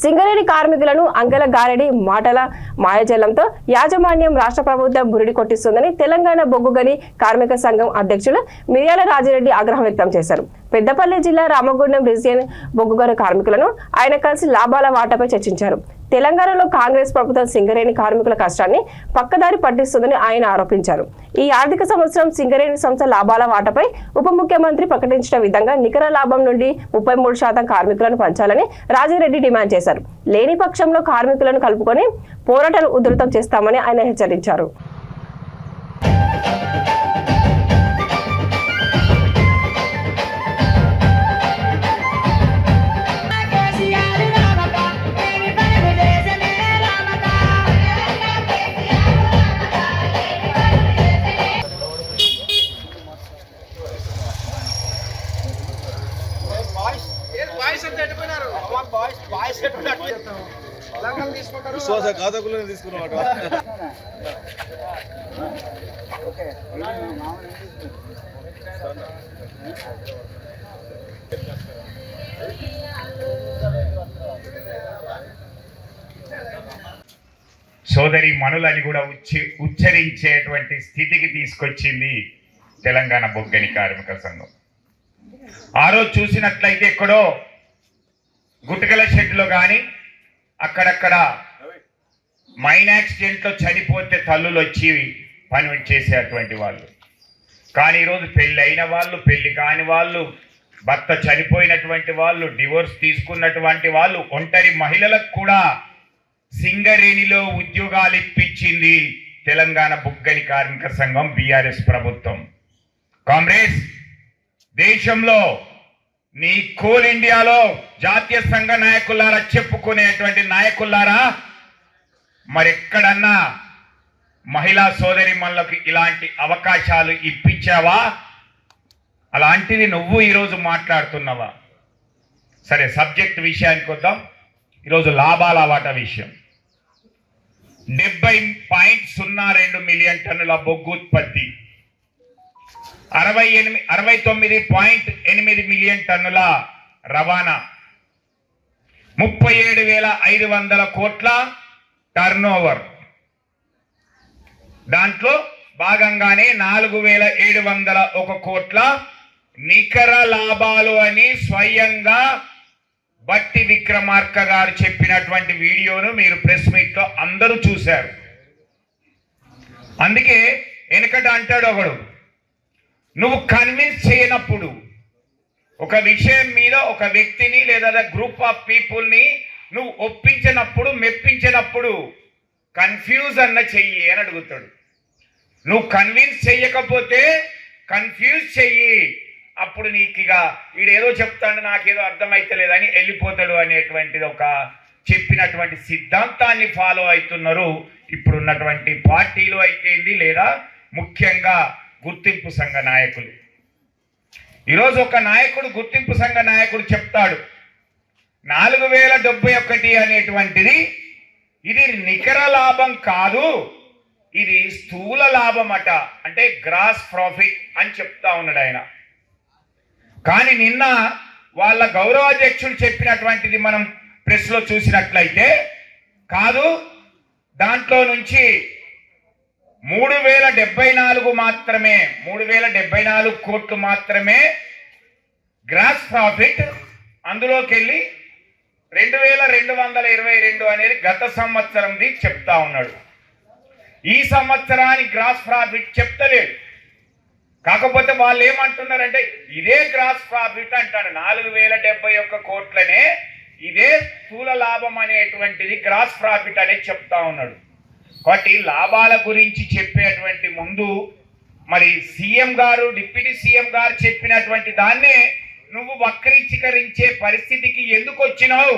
సింగరేణి కార్మికులను అంగల గారడి మాటల మాయాజలంతో యాజమాన్యం రాష్ట్ర ప్రభుత్వం బురిడి కొట్టిస్తుందని తెలంగాణ బొగ్గుగని కార్మిక సంఘం అధ్యక్షులు మిర్యాల రాజిరెడ్డి ఆగ్రహం వ్యక్తం చేశారు. పెద్దపల్లి జిల్లా రామగుండం రీజియన్ బొగ్గుగని కార్మికులను ఆయన కలిసి లాభాల వాటాపై చర్చించారు. తెలంగాణలో కాంగ్రెస్ ప్రభుత్వం సింగరేణి కార్మికుల కష్టాన్ని పక్కదారి పట్టిస్తుందని ఆయన ఆరోపించారు. ఈ ఆర్థిక సంవత్సరం సింగరేణి సంస్థ లాభాల వాటాపై ఉప ముఖ్యమంత్రి ప్రకటించిన విధంగా నికర లాభం నుండి ముప్పై మూడు శాతం కార్మికులను పంచాలని రాజిరెడ్డి డిమాండ్ చేశారు. లేని పక్షంలో కార్మికులను కలుపుకొని పోరాటాలు ఉధృతం చేస్తామని ఆయన హెచ్చరించారు. కేసీఆర్ రామక బాయ్స్ పనులు చేసనే విశ్వాస ఘాతకులను తీసుకున్నమాట సోదరి మనులని కూడా ఉచ్చి ఉచ్చరించేటువంటి స్థితికి తీసుకొచ్చింది తెలంగాణ బొగ్గని కార్మిక సంఘం. ఆ రోజు చూసినట్లయితే ఎక్కడో గుటకల షెడ్లో కానీ అక్కడక్కడ మైన్ యాక్సిడెంట్లో చనిపోతే తల్లులు వచ్చి పని చేసేటువంటి వాళ్ళు. కానీ ఈరోజు పెళ్ళి అయిన వాళ్ళు పెళ్ళి కాని వాళ్ళు భర్త చనిపోయినటువంటి వాళ్ళు డివోర్స్ తీసుకున్నటువంటి వాళ్ళు ఒంటరి మహిళలకు కూడా సింగరేణిలో ఉద్యోగాలు ఇప్పించింది తెలంగాణ బుగ్గని కార్మిక సంఘం బీఆర్ఎస్ ప్రభుత్వం. కాంగ్రెస్ దేశంలో నీ కోల్ ఇండియాలో జాతీయ సంఘ నాయకులారా చెప్పుకునేటువంటి నాయకులారా మరెక్కడన్నా మహిళా సోదరి ఇలాంటి అవకాశాలు ఇప్పించావా? అలాంటిది నువ్వు ఈరోజు మాట్లాడుతున్నావా? సరే సబ్జెక్ట్ విషయానికి వద్దాం. ఈరోజు లాభాల వాటా విషయం. డెబ్బై పాయింట్ సున్నా రెండు మిలియన్ టన్నుల బొగ్గు ఉత్పత్తి. అరవై ఎనిమిది అరవై తొమ్మిది పాయింట్ ఎనిమిది మిలియన్ టన్నుల రవాణా. ముప్పై ఏడు వేల ఐదు వందల కోట్ల టర్న్ ఓవర్ దాంట్లో భాగంగానే నాలుగు వేల ఏడు వందల ఒక కోట్ల నికర లాభాలు అని స్వయంగా బట్టి విక్రమార్క గారు చెప్పినటువంటి వీడియోను మీరు ప్రెస్ మీట్లో అందరూ చూశారు. అందుకే వెనకట అంటాడు ఒకడు నువ్వు కన్విన్స్ చేయనప్పుడు ఒక విషయం మీద ఒక వ్యక్తిని లేదా గ్రూప్ ఆఫ్ పీపుల్ని నువ్వు ఒప్పించినప్పుడు మెప్పించినప్పుడు కన్ఫ్యూజ్ అన్న చెయ్యి అని అడుగుతాడు. నువ్వు కన్విన్స్ చెయ్యకపోతే కన్ఫ్యూజ్ చెయ్యి. అప్పుడు నీకు ఇక వీడేదో చెప్తాడు నాకేదో అర్థమైతలేదని వెళ్ళిపోతాడు అనేటువంటిది ఒక చెప్పినటువంటి సిద్ధాంతాన్ని ఫాలో అవుతున్నారు. ఇప్పుడున్నటువంటి పార్టీలు అయితేంది లేదా ముఖ్యంగా గుర్తింపు సంఘ నాయకులు. ఈరోజు ఒక నాయకుడు గుర్తింపు సంఘ నాయకుడు చెప్తాడు నాలుగు వేల డెబ్బై ఒకటి అనేటువంటిది ఇది నికర లాభం కాదు ఇది స్థూల లాభం అట అంటే గ్రాస్ ప్రాఫిట్ అని చెప్తా ఉన్నాడు ఆయన. కానీ నిన్న వాళ్ళ గౌరవాధ్యక్షుడు చెప్పినటువంటిది మనం ప్రెస్లో చూసినట్లయితే కాదు దాంట్లో నుంచి మూడు వేల డెబ్బై నాలుగు మాత్రమే మూడు వేల డెబ్బై నాలుగు కోట్లు మాత్రమే గ్రాస్ ప్రాఫిట్ అందులోకి వెళ్ళి రెండు వేల రెండు వందల ఇరవై రెండు అనేది గత సంవత్సరంది చెప్తా ఉన్నాడు. ఈ సంవత్సరానికి గ్రాస్ ప్రాఫిట్ చెప్తలేడు కాకపోతే వాళ్ళు ఏమంటున్నారంటే ఇదే గ్రాస్ ప్రాఫిట్ అంటాడు నాలుగు వేల డెబ్బై ఒక్క కోట్లనే ఇదే స్థూల లాభం అనేటువంటిది గ్రాస్ ప్రాఫిట్ అనేది చెప్తా ఉన్నాడు. కాబట్టి లాభాల గురించి చెప్పేటువంటి ముందు మరి సీఎం గారు డిప్యూటీ సీఎం గారు చెప్పినటువంటి దాన్నే నువ్వు వక్రీకరించే పరిస్థితికి ఎందుకు వచ్చినావు?